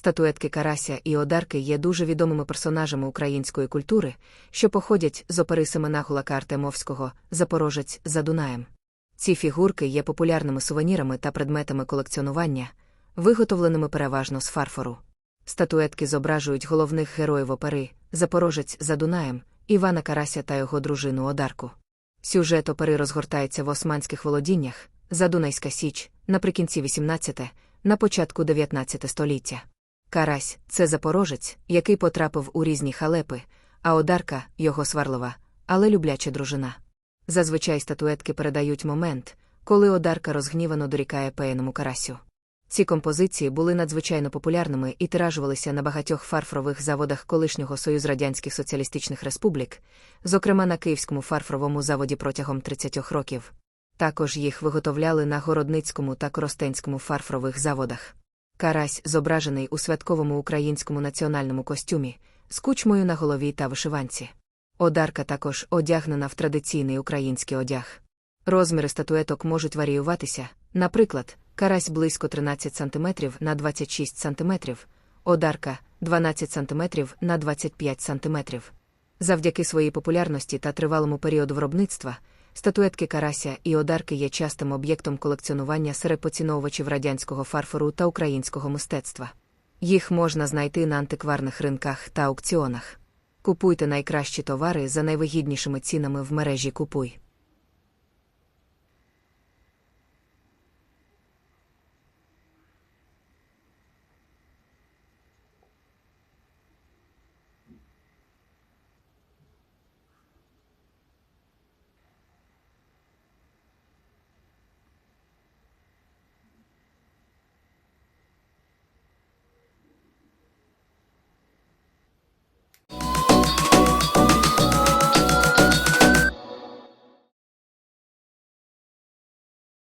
Статуетки Карася і Одарки є дуже відомими персонажами української культури, що походять з опери Семена Гулака Артемовського Запорожець за Дунаєм. Ці фігурки є популярними сувенірами та предметами колекціонування, виготовленими переважно з фарфору. Статуетки зображують головних героїв опери Запорожець за Дунаєм, Івана Карася та його дружину Одарку. Сюжет опери розгортається в османських володіннях, Задунайська Січ, наприкінці 18, на початку 19 століття. Карась це запорожець, який потрапив у різні халепи, а Одарка його сварлова, але любляча дружина. Зазвичай статуетки передають момент, коли Одарка розгнівано дорікає пеєному карасю. Ці композиції були надзвичайно популярними і тиражувалися на багатьох фарфорових заводах колишнього Союз Радянських Соціалістичних Республік, зокрема на Київському фарфоровому заводі протягом 30 років. Також їх виготовляли на Городницькому та Коростенському фарфорових заводах. Карась зображений у святковому українському національному костюмі, з кучмою на голові та вишиванці. Одарка також одягнена в традиційний український одяг. Розміри статуеток можуть варіюватися, наприклад, карась близько 13 см на 26 см, одарка 12 см на 25 см. Завдяки своїй популярності та тривалому періоду виробництва, статуетки карася і одарки є частим об'єктом колекціонування серед поціновувачів радянського фарфору та українського мистецтва. Їх можна знайти на антикварних ринках та аукціонах. Купуйте найкращі товари за найвигіднішими цінами в мережі Купуй.